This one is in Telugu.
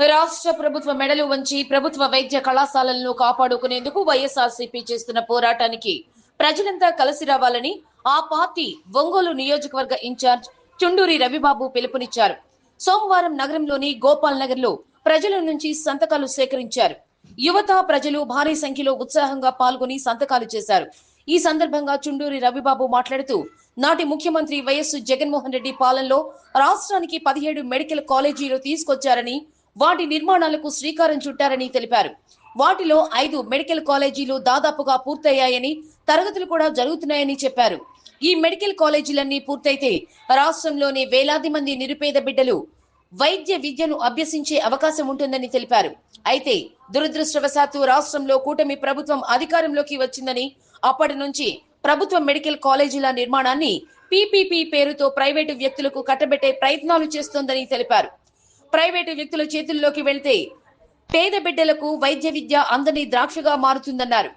రాష్ట్ర ప్రభుత్వ మెడలు వంచి ప్రభుత్వ వైద్య కళాశాలలను కాపాడుకునేందుకు వైఎస్ఆర్సీపీ చేస్తున్న పోరాటానికి ప్రజలంతా కలిసి రావాలని ఆ పార్టీ ఒంగోలు నియోజకవర్గ ఇన్ఛార్జ్ చుండూరి రవిబాబు పిలుపునిచ్చారు. సోమవారం నగరంలోని గోపాల్ నగర్లో ప్రజల నుంచి సంతకాలు సేకరించారు. యువత ప్రజలు భారీ సంఖ్యలో ఉత్సాహంగా పాల్గొని సంతకాలు చేశారు. ఈ సందర్భంగా చుండూరి రవిబాబు మాట్లాడుతూ నాటి ముఖ్యమంత్రి వైఎస్ జగన్మోహన్ రెడ్డి పాలనలో రాష్ట్రానికి పదిహేడు మెడికల్ కాలేజీలు తీసుకొచ్చారని వాటి నిర్మాణాలకు శ్రీకారం చుట్టారని తెలిపారు. వాటిలో ఐదు మెడికల్ కాలేజీలు దాదాపుగా పూర్తయ్యాయని తరగతులు కూడా జరుగుతున్నాయని చెప్పారు. ఈ మెడికల్ కాలేజీలన్నీ పూర్తయితే రాష్ట్రంలోని వేలాది మంది నిరుపేద బిడ్డలు వైద్య విద్యను అభ్యసించే అవకాశం ఉంటుందని తెలిపారు. అయితే దురదృష్టవశాత్తు రాష్ట్రంలో కూటమి ప్రభుత్వం అధికారంలోకి వచ్చిందని అప్పటి నుంచి ప్రభుత్వ మెడికల్ కాలేజీల నిర్మాణాన్ని పీపీపీ పేరుతో ప్రైవేటు వ్యక్తులకు కట్టబెట్టే ప్రయత్నాలు చేస్తోందని తెలిపారు. ప్రైవేటు వ్యక్తుల చేతుల్లోకి వెళ్తే పేద బిడ్డలకు వైద్య విద్య అందని ద్రాక్షగా మారుతుందన్నారు.